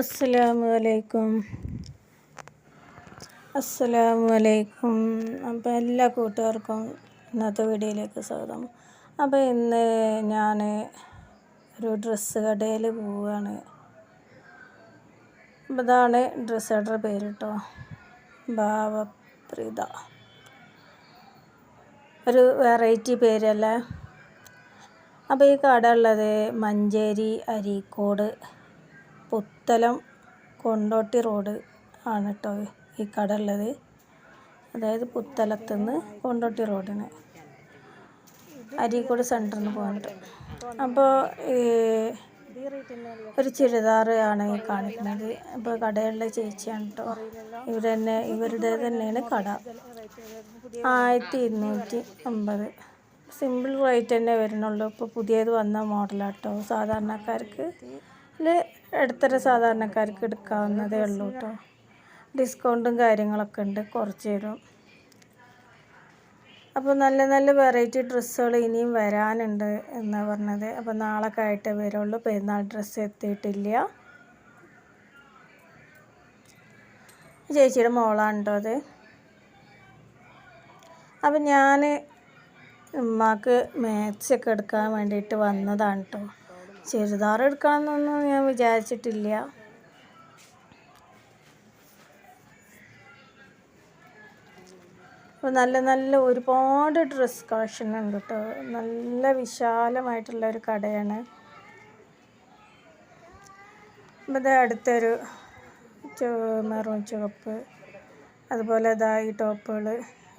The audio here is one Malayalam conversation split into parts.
അസ്സലാമു അലൈക്കും. അസ്സലാമു അലൈക്കും. അപ്പോൾ എല്ലാ കൂട്ടുകാർക്കും ഇന്നത്തെ വീഡിയോയിലേക്ക് സ്വാഗതം. അപ്പോൾ ഇന്ന് ഞാൻ ഒരു ഡ്രസ്സ് കടയിൽ പോവുകയാണ് അപ്പോൾ ഇതാണ് ഡ്രസ്സ് കടയുടെ പേര് കേട്ടോ ഭാവപ്രീത ഒരു വെറൈറ്റി പേരല്ലേ? അപ്പോൾ ഈ കട ഉള്ളത് മഞ്ചേരി അരീക്കോട് പുത്തലം കൊണ്ടോട്ടി റോഡ് ആണ് കേട്ടോ ഈ കട ഉള്ളത് അതായത് പുത്തലത്തുനിന്ന് കൊണ്ടോട്ടി റോഡിന്. അരീക്കോട് സെന്ററിൽ നിന്ന് പോകാനുണ്ട് അപ്പോൾ ഒരു ചുരിദാർ ആണ് ഈ കാണിക്കുന്നത്. അപ്പോൾ കടയുള്ള ചേച്ചിയാണ് കേട്ടോ ഇവർ തന്നെ ഇവരുടെ തന്നെയാണ് കട. ആയിരത്തി ഇരുന്നൂറ്റി അമ്പത്. സിമ്പിൾ റേറ്റ് തന്നെ വരുന്നുള്ളൂ. ഇപ്പോൾ പുതിയത് വന്ന മോഡലാട്ടോ സാധാരണക്കാർക്ക് ഇടത്തര സാധാരണക്കാർക്ക് എടുക്കാവുന്നതേ ഉള്ളൂ കേട്ടോ ഡിസ്കൗണ്ടും കാര്യങ്ങളൊക്കെ ഉണ്ട്. കുറച്ച് തരും. അപ്പോൾ നല്ല നല്ല വെറൈറ്റി ഡ്രസ്സുകൾ ഇനിയും വരാനുണ്ട് എന്നാണ് പറഞ്ഞത്. അപ്പോൾ നാളെ ആയിട്ടേ വരുള്ളൂ. പെരുന്നാൾ ഡ്രസ്സ് എത്തിയിട്ടില്ല. ചേച്ചിയുടെ മോളാണ് കേട്ടോ അത്? അപ്പം ഞാൻ ഉമ്മാക്ക് മാത്സൊക്കെ എടുക്കാൻ വേണ്ടിയിട്ട് വന്നതാണ് കേട്ടോ ചുരിദാർ എടുക്കണമെന്നൊന്നും ഞാൻ വിചാരിച്ചിട്ടില്ല. അപ്പോൾ നല്ല നല്ല ഒരുപാട് ഡ്രസ്സ് കളക്ഷൻ ഉണ്ട് കേട്ടോ നല്ല വിശാലമായിട്ടുള്ള ഒരു കടയാണ്. അപ്പോൾ ഇത് അടുത്തൊരു മെറൂൺ ചുവപ്പ് അതുപോലെ ഇതാ ഈ ടോപ്പുകൾ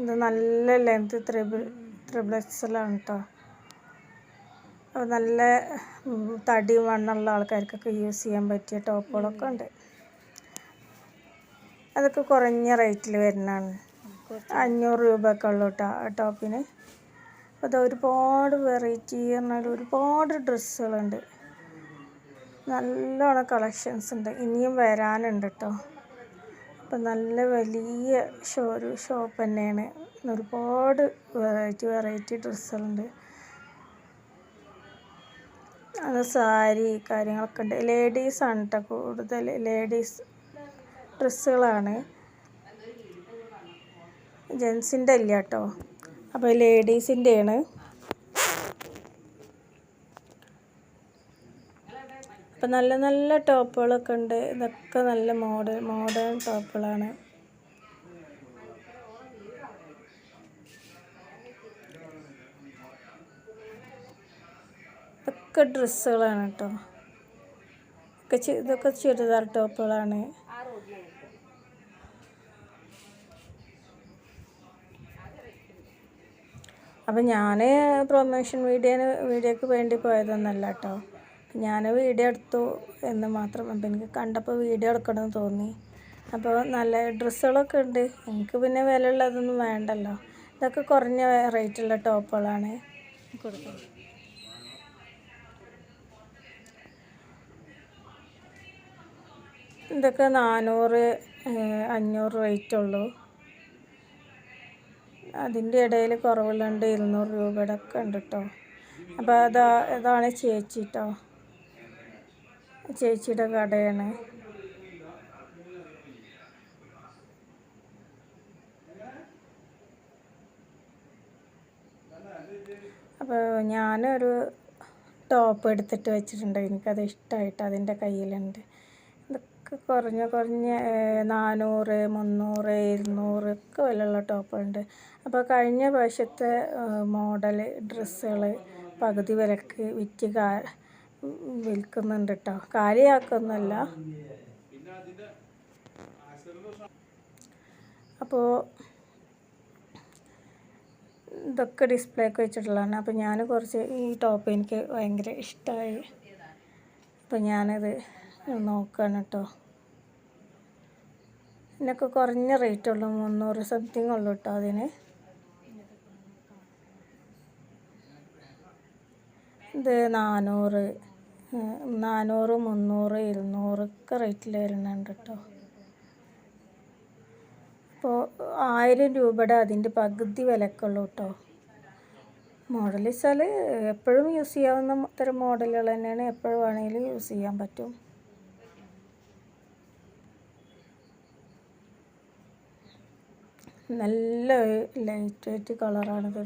ഇത് നല്ല ലെങ്ത് ത്രിബിൾ ത്രിബിൾ എക്സലാണ് കേട്ടോ നല്ല തടി വണ്ണുള്ള ആൾക്കാർക്കൊക്കെ യൂസ് ചെയ്യാൻ പറ്റിയ ടോപ്പുകളൊക്കെ ഉണ്ട്. അതൊക്കെ കുറഞ്ഞ റേറ്റിൽ വരുന്നതാണ്. അഞ്ഞൂറ് രൂപയൊക്കെ ഉള്ളൂ കേട്ടോ ടോപ്പിന്. അപ്പോൾ അത് ഒരുപാട് വെറൈറ്റി പറഞ്ഞാൽ ഒരുപാട് ഡ്രസ്സുകളുണ്ട്. നല്ലോണം കളക്ഷൻസ് ഉണ്ട്. ഇനിയും വരാനുണ്ട് കേട്ടോ അപ്പം നല്ല വലിയ ഷോ ഒരു ഷോപ്പ് തന്നെയാണ്. ഒരുപാട് വെറൈറ്റി വെറൈറ്റി ഡ്രസ്സുകളുണ്ട്. സാരി കാര്യങ്ങളൊക്കെ ഉണ്ട്. ലേഡീസാണ് കേട്ടോ കൂടുതൽ ലേഡീസ് ഡ്രസ്സുകളാണ്. ജെൻസിന്റെ ഇല്ല കേട്ടോ അപ്പോൾ ലേഡീസിന്റെയാണ് അപ്പം നല്ല നല്ല ടോപ്പുകളൊക്കെ ഉണ്ട്. ഇതൊക്കെ നല്ല മോഡേൺ മോഡേൺ ടോപ്പുകളാണ്. ഇതൊക്കെ ഡ്രസ്സുകളാണ് കേട്ടോ. ഇതൊക്കെ ചുരിദാർ ടോപ്പുകളാണ്. അപ്പം ഞാൻ പ്രൊമോഷൻ വീഡിയോ വീഡിയോക്ക് വേണ്ടി പോയതൊന്നല്ല കേട്ടോ. ഞാൻ വീഡിയോ എടുത്തു എന്ന് മാത്രം. അപ്പം എനിക്ക് കണ്ടപ്പോൾ വീഡിയോ എടുക്കണമെന്ന് തോന്നി. അപ്പോൾ നല്ല ഡ്രസ്സുകളൊക്കെ ഉണ്ട്. എനിക്ക് പിന്നെ വില ഉള്ളതൊന്നും വേണ്ടല്ലോ. ഇതൊക്കെ കുറഞ്ഞ റേറ്റുള്ള ടോപ്പുകളാണ്. കൊടുക്കുന്നത് ഇതൊക്കെ നാനൂറ് അഞ്ഞൂറ് റേറ്റ് ഉള്ളൂ അതിന്റെ ഇടയിൽ കുറവുള്ളണ്ട് ഇരുന്നൂറ് രൂപയുടെ ഒക്കെ ഉണ്ട് കേട്ടോ അപ്പോൾ അതാ ഇതാണ് ചേച്ചി കേട്ടോ ചേച്ചിയുടെ കടയാണ്. അപ്പോൾ ഞാനൊരു ടോപ്പ് എടുത്തിട്ട് വെച്ചിട്ടുണ്ട്. എനിക്കത് ഇഷ്ടമായിട്ട് അതിന്റെ കയ്യിലുണ്ട്. ഇതൊക്കെ കുറഞ്ഞ കുറഞ്ഞ നാനൂറ് മുന്നൂറ് ഇരുന്നൂറ് ഒക്കെ വിലയുള്ള ടോപ്പുണ്ട് അപ്പോൾ കഴിഞ്ഞ പ്രാവശ്യത്തെ മോഡൽ ഡ്രസ്സുകൾ പകുതി വിലക്ക് വിറ്റ് കാ വിൽക്കുന്നുണ്ട് കേട്ടോ കാര്യമാക്കൊന്നുമല്ല അപ്പോൾ ഇതൊക്കെ ഡിസ്പ്ലേക്ക് വെച്ചിട്ടുള്ളതാണ്. അപ്പോൾ ഞാൻ കുറച്ച് ഈ ടോപ്പ് എനിക്ക് ഭയങ്കര ഇഷ്ടമായി. അപ്പോൾ ഞാനത് നോക്കുകയാണ് കേട്ടോ ഇതിനൊക്കെ കുറഞ്ഞ റേറ്റ് ഉള്ളൂ മുന്നൂറ് സംതിങ് ഉള്ളൂ കേട്ടോ അതിന്. ഇത് നാനൂറ് നാനൂറ് മുന്നൂറ് ഇരുന്നൂറൊക്കെ റേറ്റിൽ വരുന്നുണ്ട് കേട്ടോ അപ്പോൾ ആയിരം രൂപയുടെ അതിന്റെ പകുതി വിലക്കുള്ളൂ കേട്ടോ മോഡൽ വെച്ചാൽ എപ്പോഴും യൂസ് ചെയ്യാവുന്ന തരം മോഡലുകൾ തന്നെയാണ് എപ്പോഴും വേണമെങ്കിലും യൂസ് ചെയ്യാൻ പറ്റും. നല്ല ലൈറ്റ് വെയിറ്റ് കളറാണിത്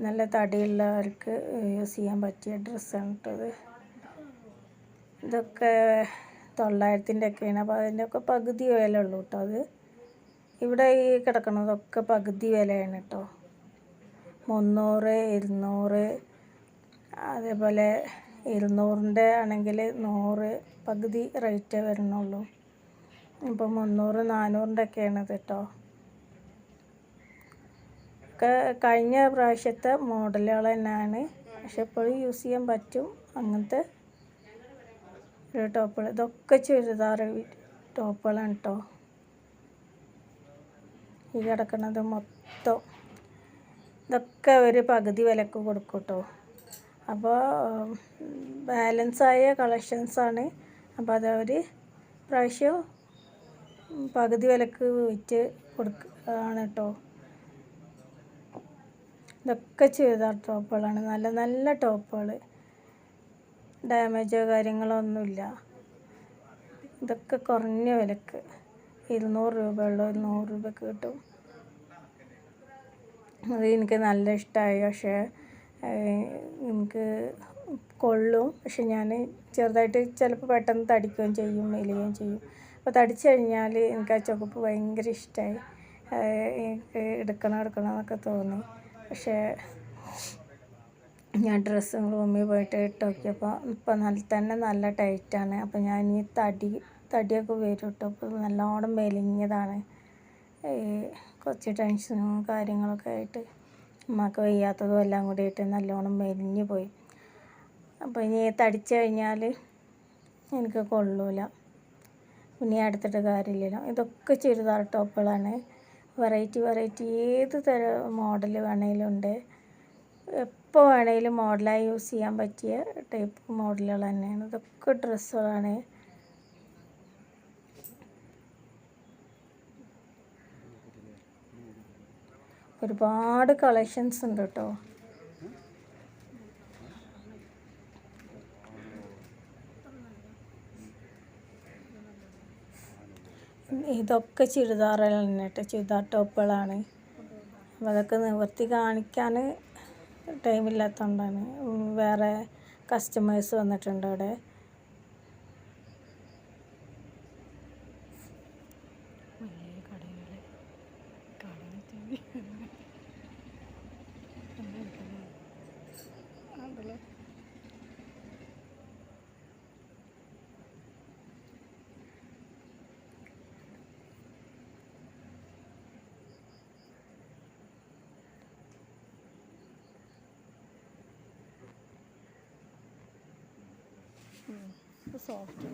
നല്ല തടിയുള്ളവർക്ക് യൂസ് ചെയ്യാൻ പറ്റിയ ഡ്രസ്സാണ് കേട്ടത് ഇതൊക്കെ തൊള്ളായിരത്തിന്റെ ആണ് അപ്പോൾ അതിന്റെയൊക്കെ പകുതി വില ഉള്ളൂ കേട്ടോ അത്. ഇവിടെ ഈ കിടക്കുന്നതൊക്കെ പകുതി വിലയാണ് കേട്ടോ മുന്നൂറ് ഇരുന്നൂറ് അതേപോലെ ഇരുന്നൂറിന്റെ ആണെങ്കിൽ നൂറ് പകുതി റേറ്റേ വരുന്നുള്ളൂ. ഇപ്പോൾ മുന്നൂറ് നാനൂറിന്റെ ഒക്കെയാണ് ഇത് കേട്ടോ. ഒക്കെ കഴിഞ്ഞ പ്രാവശ്യത്തെ മോഡലുകൾ തന്നെയാണ് പക്ഷെ ഇപ്പോഴും യൂസ് ചെയ്യാൻ പറ്റും. അങ്ങനത്തെ ഒരു ടോപ്പുകൾ. ഇതൊക്കെ ചുരിദാർ ടോപ്പുകളാണ് കേട്ടോ. ഈ കിടക്കുന്നത് മൊത്തം. ഇതൊക്കെ ഒരു പകുതി വിലക്ക് കൊടുക്കും കേട്ടോ. അപ്പോൾ ബാലൻസായ കളക്ഷൻസാണ്. അപ്പോൾ അതവർ പ്രാവശ്യം പകുതി വിലക്ക് വിറ്റ് കൊടുക്കാണ് കേട്ടോ ഇതൊക്കെ ചുരിദാർ ടോപ്പുകളാണ്. നല്ല നല്ല ടോപ്പുകൾ ഡാമേജോ കാര്യങ്ങളോ ഒന്നുമില്ല. ഇതൊക്കെ കുറഞ്ഞ വിലക്ക്. ഇരുന്നൂറ് രൂപയുള്ള. ഒരു നൂറ് രൂപയ്ക്ക് കിട്ടും. അത് എനിക്ക് നല്ല ഇഷ്ടമായി പക്ഷേ എനിക്ക് കൊള്ളും. പക്ഷെ ഞാൻ ചെറുതായിട്ട് ചിലപ്പോൾ പെട്ടെന്ന് തടിക്കുകയും ചെയ്യും മെലിയുകയും ചെയ്യും. അപ്പോൾ തടിച്ചു കഴിഞ്ഞാൽ എനിക്ക് ആ ചുവപ്പ് ഭയങ്കര ഇഷ്ടമായി എടുക്കണം എടുക്കണം എന്നൊക്കെ തോന്നി. പക്ഷേ ഞാൻ ഡ്രസ്സും റൂമിൽ പോയിട്ട് ഇട്ട് നോക്കിയപ്പോൾ ഇപ്പം നല്ല തന്നെ നല്ല ടൈറ്റാണ് അപ്പോൾ ഞാൻ ഈ തടി തടിയൊക്കെ വരും അപ്പോൾ നല്ലോണം മെലിഞ്ഞതാണ്. കുറച്ച് ടെൻഷനും കാര്യങ്ങളൊക്കെ ആയിട്ട് ഉമ്മക്ക് വയ്യാത്തതും എല്ലാം കൂടിയിട്ട് നല്ലോണം മെലിഞ്ഞു പോയി. അപ്പോൾ ഇനി തടിച്ചു കഴിഞ്ഞാൽ എനിക്ക് കൊള്ളൂല. ഇനി എടുത്തിട്ട് കാര്യമില്ലല്ലോ. ഇതൊക്കെ ചുരിദാർ ടോപ്പുകളാണ്. വെറൈറ്റി വെറൈറ്റി ഏത് തരം മോഡൽ വേണമെങ്കിലും ഉണ്ട്. എപ്പോൾ വേണമെങ്കിലും മോഡലായി യൂസ് ചെയ്യാൻ പറ്റിയ ടൈപ്പ് മോഡലുകൾ തന്നെയാണ്. ഇതൊക്കെ ഡ്രസ്സുകളാണ്. ഒരുപാട് കളക്ഷൻസ് ഉണ്ട് കേട്ടോ. ഇതൊക്കെ ചുരിദാറുകൾ തന്നെ കേട്ടോ ചുരിദാർ ടോപ്പുകളാണ്. അപ്പോൾ അതൊക്കെ നിവർത്തി കാണിക്കാൻ ടൈമില്ലാത്തതുകൊണ്ടാണ് വേറെ കസ്റ്റമേഴ്സ് വന്നിട്ടുണ്ട് അവിടെ. സോഫ്റ്റ്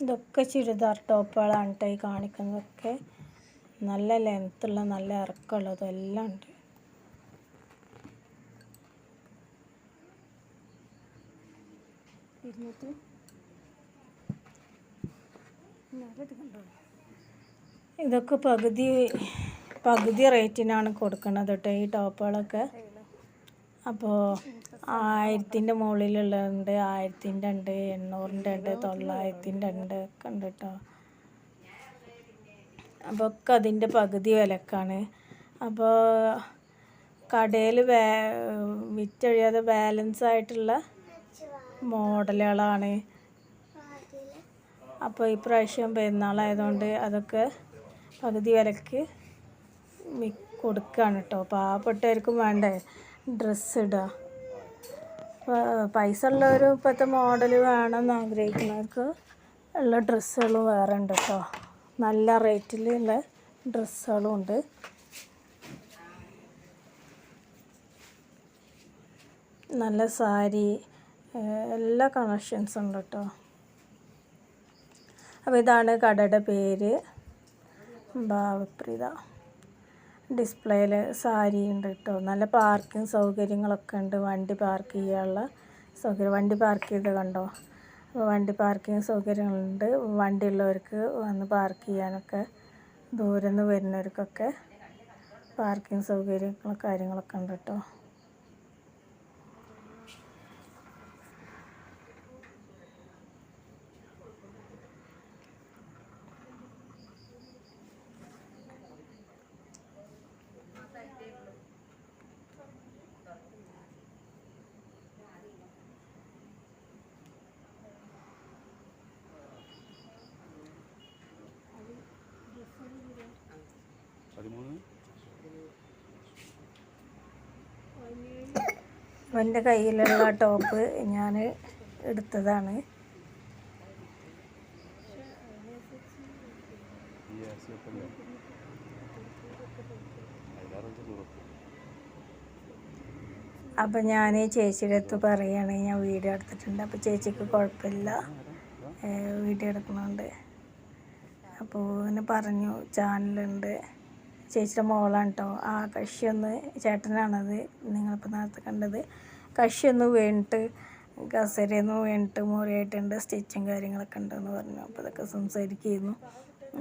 ഇതൊക്കെ ചുരിദാർ ടോപ്പുകളാണ് കേട്ടോ ഈ കാണിക്കുന്നതൊക്കെ. നല്ല ലെങ്ത്തുള്ള നല്ല ഇറക്കമുള്ളതും എല്ലാം ഉണ്ട്. ഇരുന്നൂറ്റി ഇതൊക്കെ പകുതി പകുതി റേറ്റിനാണ് കൊടുക്കുന്നത് കേട്ടോ ഈ ടോപ്പുകളൊക്കെ. അപ്പോൾ ആയിരത്തിന്റെ മുകളിലുള്ളതുണ്ട് ആയിരത്തിന്റെ ഉണ്ട് എണ്ണൂറിന്റെ ഉണ്ട് തൊള്ളായിരത്തിന്റെ ഉണ്ട് ഒക്കെ ഉണ്ട് കേട്ടോ അപ്പോൾ ഒക്കെ അതിന്റെ പകുതി വിലക്കാണ്. അപ്പോൾ കടയിൽ വേ വിറ്റഴിയാതെ ബാലൻസ് ആയിട്ടുള്ള മോഡലുകളാണ്. അപ്പോൾ ഇപ്രാവശ്യം പെരുന്നാളായതുകൊണ്ട് അതൊക്കെ പകുതി വിലക്ക് കൊടുക്കുകയാണ് കേട്ടോ. പാവപ്പെട്ടവർക്കും വേണ്ടേ ഡ്രസ്സ് ഇടുക. പൈസ ഉള്ളവരും ഇപ്പോഴത്തെ മോഡൽ വേണമെന്ന് ആഗ്രഹിക്കുന്നവർക്ക് ഉള്ള ഡ്രസ്സുകളും വേറെ ഉണ്ട് കേട്ടോ. നല്ല റേറ്റിലുള്ള ഡ്രസ്സുകളും ഉണ്ട്. നല്ല സാരി എല്ലാ കളക്ഷൻസും ഉണ്ട് കേട്ടോ. അപ്പോൾ ഇതാണ് കടയുടെ പേര്. ഭാവപ്രീത ഡിസ്പ്ലേയിൽ സാരി ഉണ്ട് കേട്ടോ. നല്ല പാർക്കിംഗ് സൗകര്യങ്ങളൊക്കെ ഉണ്ട്. വണ്ടി പാർക്ക് ചെയ്യാനുള്ള സൗകര്യം. വണ്ടി പാർക്ക് ചെയ്ത് കണ്ടോ? അപ്പോൾ വണ്ടി പാർക്കിംഗ് സൗകര്യങ്ങളുണ്ട്. വണ്ടി ഉള്ളവർക്ക് വന്ന് പാർക്ക് ചെയ്യാനൊക്കെ ദൂരെ നിന്ന് വരുന്നവർക്കൊക്കെ പാർക്കിംഗ് സൗകര്യങ്ങളും കാര്യങ്ങളൊക്കെ ഉണ്ട് കേട്ടോ. പതിമൂന്ന്. എന്റെ കയ്യിലുള്ള ടോപ്പ് ഞാൻ എടുത്തതാണ്. അപ്പം ഞാൻ ചേച്ചിയുടെ അടുത്ത് പറയുകയാണ് ഞാൻ വീഡിയോ എടുത്തിട്ടുണ്ട്. അപ്പോൾ ചേച്ചിക്ക് കുഴപ്പമില്ല. വീഡിയോ എടുക്കുന്നുണ്ട് അപ്പോൾ എന്നെ പറഞ്ഞു ചാനലുണ്ട്. ചേച്ചിയുടെ മോളാണ് കേട്ടോ ആ കഷിയൊന്ന് ചേട്ടനാണത്. നിങ്ങളിപ്പോൾ നേരത്തെ കണ്ടത്. കഷിയൊന്ന് വീണിട്ട് കസേരയൊന്ന് വീണിട്ട് മുറിയായിട്ടുണ്ട്. സ്റ്റിച്ചും കാര്യങ്ങളൊക്കെ ഉണ്ടെന്ന് പറഞ്ഞു. അപ്പോൾ അതൊക്കെ സംസാരിക്കുന്നു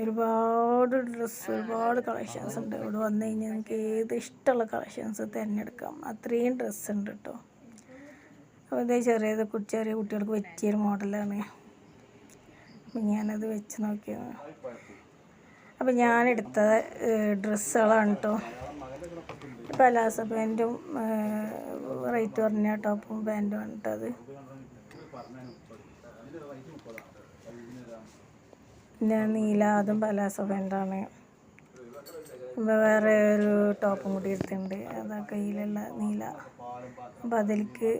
ഒരുപാട് ഡ്രസ്സ് ഒരുപാട് കളക്ഷൻസ് ഉണ്ട്. ഇവിടെ വന്നു കഴിഞ്ഞാൽ നിങ്ങൾക്ക് ഏത് ഇഷ്ടമുള്ള കളക്ഷൻസ് തിരഞ്ഞെടുക്കാം. അത്രയും ഡ്രസ്സ് ഉണ്ട് കേട്ടോ അപ്പോൾ ഇതേ ചെറിയത് ചെറിയ കുട്ടികൾക്ക് പറ്റിയൊരു മോഡലാണ്. ഞാനത് വെച്ച് നോക്കിയത്. അപ്പം ഞാനെടുത്ത ഡ്രസ്സുകളാണ് കേട്ടോ പലാസ പാന്റും റേറ്റ് കുറഞ്ഞ ടോപ്പും പാന്റും ആണ് കേട്ടോ അത്. പിന്നെ നീല അതും പലാസ പാന്റാണ് വേറെ ഒരു ടോപ്പും കൂടി എടുത്തിട്ടുണ്ട്. അതാ കയ്യിലുള്ള നീല. അപ്പം അതിലേക്ക്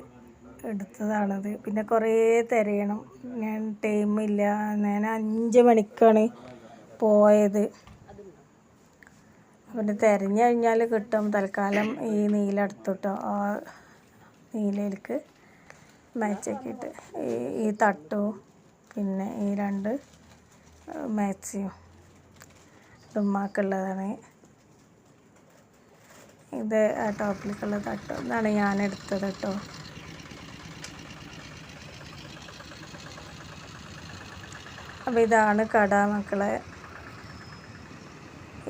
എടുത്തതാണത്. പിന്നെ കുറേ തിരയണം. ഞാൻ ടൈമില്ല. ഞാൻ അഞ്ച് മണിക്കാണ് പോയത്. പിന്നെ തിരഞ്ഞു കഴിഞ്ഞാൽ കിട്ടും. തൽക്കാലം ഈ നീല എടുത്തിട്ടോ ആ നീലയിലേക്ക് മാച്ചാക്കിയിട്ട് ഈ ഈ തട്ടും പിന്നെ ഈ രണ്ട് മാക്സിയും ഉമ്മാക്കുള്ളതാണ് ഇത് ആ ടോപ്പിലേക്കുള്ള തട്ടോ. ഇതാണ് ഞാൻ എടുത്തത് കേട്ടോ. അപ്പോൾ ഇതാണ് കട മക്കളെ.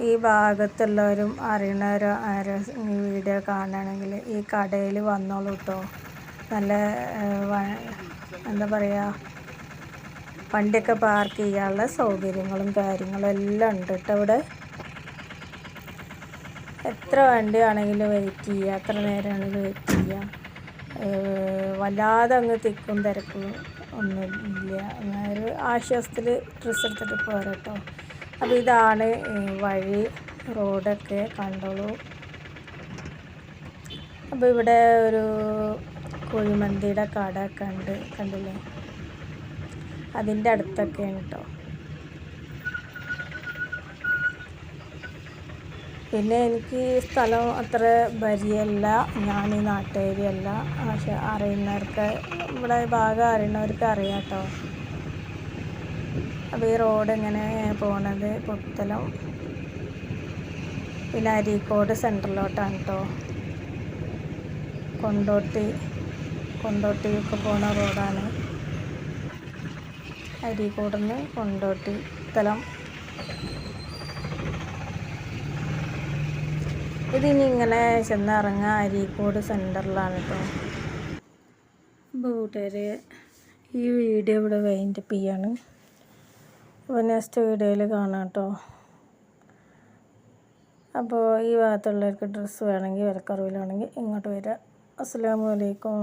ഈ ഭാഗത്തുള്ളവരും അറിയണവരോ ആരോ ഈ വീഡിയോ കാണുകയാണെങ്കിൽ ഈ കടയിൽ വന്നോളൂ കേട്ടോ നല്ല എന്താ പറയുക വണ്ടിയൊക്കെ പാർക്ക് ചെയ്യാനുള്ള സൗകര്യങ്ങളും കാര്യങ്ങളും എല്ലാം ഉണ്ട് കേട്ടോ ഇവിടെ. എത്ര വണ്ടി ആണെങ്കിലും വെയിറ്റ് ചെയ്യുക എത്ര നേരമാണെങ്കിലും വെയിറ്റ് ചെയ്യാം. വല്ലാതെ അങ്ങ് തിക്കും തിരക്കും ഒന്നും ഇല്ല അങ്ങനെ ഒരു ആശ്വാസത്തിൽ ഡ്രസ്സ് എടുത്തിട്ട് പോരാ കേട്ടോ അപ്പോൾ ഇതാണ് വഴി റോഡൊക്കെ കണ്ടോളൂ. അപ്പോൾ ഇവിടെ ഒരു കുഴിമന്തിയുടെ കടയൊക്കെ ഉണ്ട് കണ്ടില്ലേ? അതിന്റെ അടുത്തൊക്കെയാണ് കേട്ടോ പിന്നെ എനിക്ക് സ്ഥലം അത്ര പരിചയമല്ല ഞാൻ ഈ നാട്ടുകാരിയല്ല. പക്ഷെ അറിയുന്നവർക്ക് ഇവിടെ ഭാഗം അറിയുന്നവർക്ക് അറിയാം കേട്ടോ അപ്പോൾ ഈ റോഡ് ഇങ്ങനെ പോണത്? പുത്തലം. പിന്നെ അരീക്കോട് സെന്ററിലോട്ടാണ് കേട്ടോ കൊണ്ടോട്ടി. കൊണ്ടോട്ടിയൊക്കെ പോണ റോഡാണ്. അരീക്കോടുന്ന് കൊണ്ടോട്ടി പുത്തലം. ഇതിനി ഇങ്ങനെ ചെന്നിറങ്ങുക അരീക്കോട് സെന്ററിലാണ് കേട്ടോ അപ്പോൾ കൂട്ടുകാർ ഈ വീഡിയോ ഇവിടെ വൈൻഡപ്പ് ചെയ്യാണ്. അപ്പോൾ നെക്സ്റ്റ് വീഡിയോയിൽ കാണാം കേട്ടോ. അപ്പോൾ ഈ ഭാഗത്തുള്ളവർക്ക് ഡ്രസ്സ് വേണമെങ്കിൽ വിലക്കറിവിലാണെങ്കിൽ ഇങ്ങോട്ട് വരിക അസ്സാം വലൈക്കും